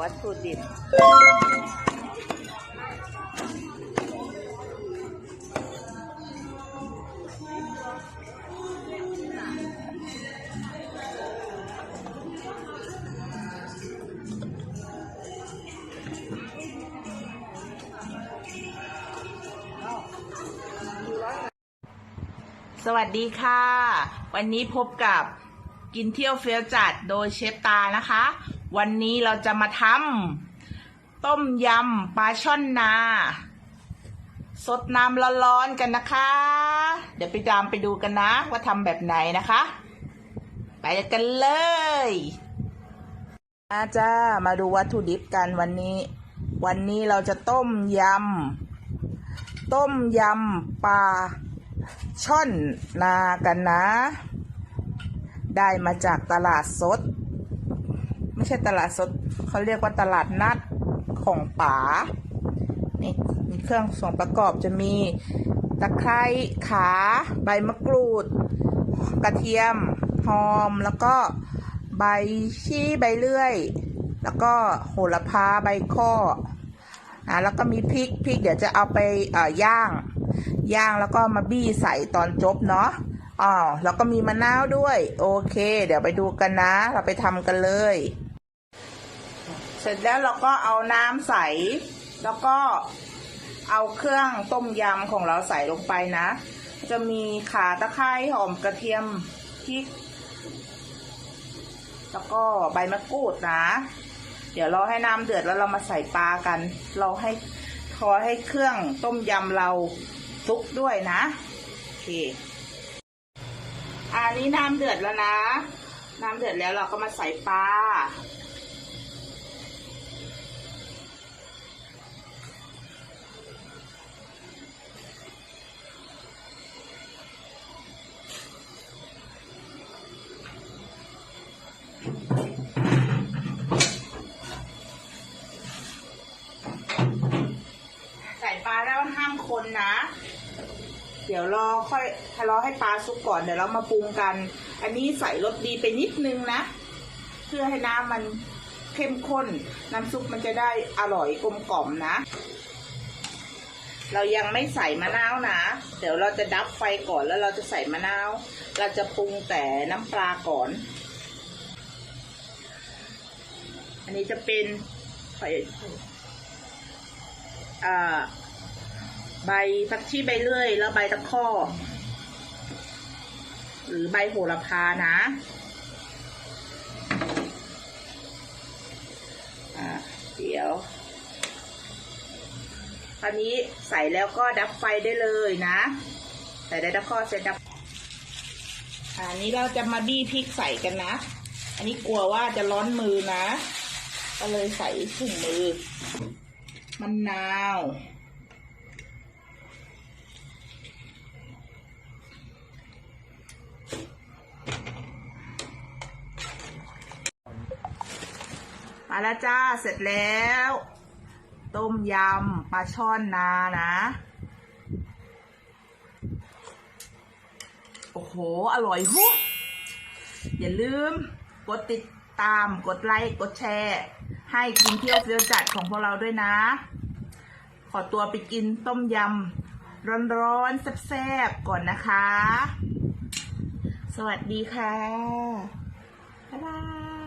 วัตถุดิบสวัสดีค่ะ วันนี้พบกับกินเที่ยวเฟี้ยวจัดโดยเชฟตานะคะ วันนี้เราจะมาทำต้มยำปลาช่อนนา สดน้ำร้อนๆกันนะคะ เดี๋ยวไปตามไปดูกันนะว่าทำแบบไหนนะคะ ไปกันเลยอาจ้ามาดูวัตถุดิบกันวันนี้ วันนี้เราจะต้มยำต้มยำปลาช่อนนากันนะ ได้มาจากตลาดสด ไม่ใช่ตลาดสดเขาเรียกว่าตลาดนัดของป๋านี่มีเครื่องส่วนประกอบจะมีตะไคร้ขาใบมะกรูด กระเทียมหอมแล้วก็ใบชี้ใบเลื่อย แล้วก็โหระพาใบข้ออ่าแล้วก็มีพริกพริกเดี๋ยวจะเอาไปเอ่อย่างย่างแล้วก็มาบี้ใส่ตอนจบเนาะอ๋อแล้วก็มีมะนาวด้วย โอเค เดี๋ยวไปดูกันนะ เราไปทำกันเลย เสร็จแล้วเราก็เอาน้ำใส่แล้วก็เอาเครื่องต้มยำของเราใส่ลงไปนะ จะมีขาตะไคร้หอมกระเทียมพริก แล้วก็ใบมะกรูดนะ เดี๋ยวเราให้น้ำเดือดแล้วเรามาใส่ปลากัน เราให้ขอให้เครื่องต้มยำเราซุกด้วยนะ โอเค อันนี้น้ำเดือดแล้วนะ น้ำเดือดแล้วเราก็มาใส่ปลา ดี๋ยวรอค่อยถ้ารอให้ปลาสุกก่อนเดี๋ยวเรามาปรุงกัน อันนี้ใส่รสดีไปนิดนึงนะ เพื่อให้น้ำมันเข้มข้น น้ำซุปมันจะได้อร่อยกลมกล่อมนะ เรายังไม่ใส่มะนาวนะ เดี๋ยวเราจะดับไฟก่อนแล้วเราจะใส่มะนาว เราจะปรุงแต่น้ำปลาก่อน อันนี้จะเป็นไฟอ่า ใบผักชีใบเลื่อย แล้วใบตะข้อ หรือใบโหระพานะอ่าเดี๋ยวคราวนี้ใส่แล้วก็ดับไฟได้เลยนะ ใส่ได้ตะข้อเสร็จดับอันนี้เราจะมาบี้พริกใส่กันนะ อันนี้กลัวว่าจะร้อนมือนะ ก็เลยใส่ถุงมือมะนาว มาแล้วจ้าเสร็จแล้ว ต้มยำปลาช่อนนานะ โอ้โห อร่อยหุอย่าลืมกดติดตามกดไลค์กดแชร์ ให้กินเที่ยวเฟี้ยวจัดของพวกเราด้วยนะ ขอตัวไปกินต้มยำร้อนๆแซ่บๆก่อนนะคะ สวัสดีค่ะ บ๊ายบาย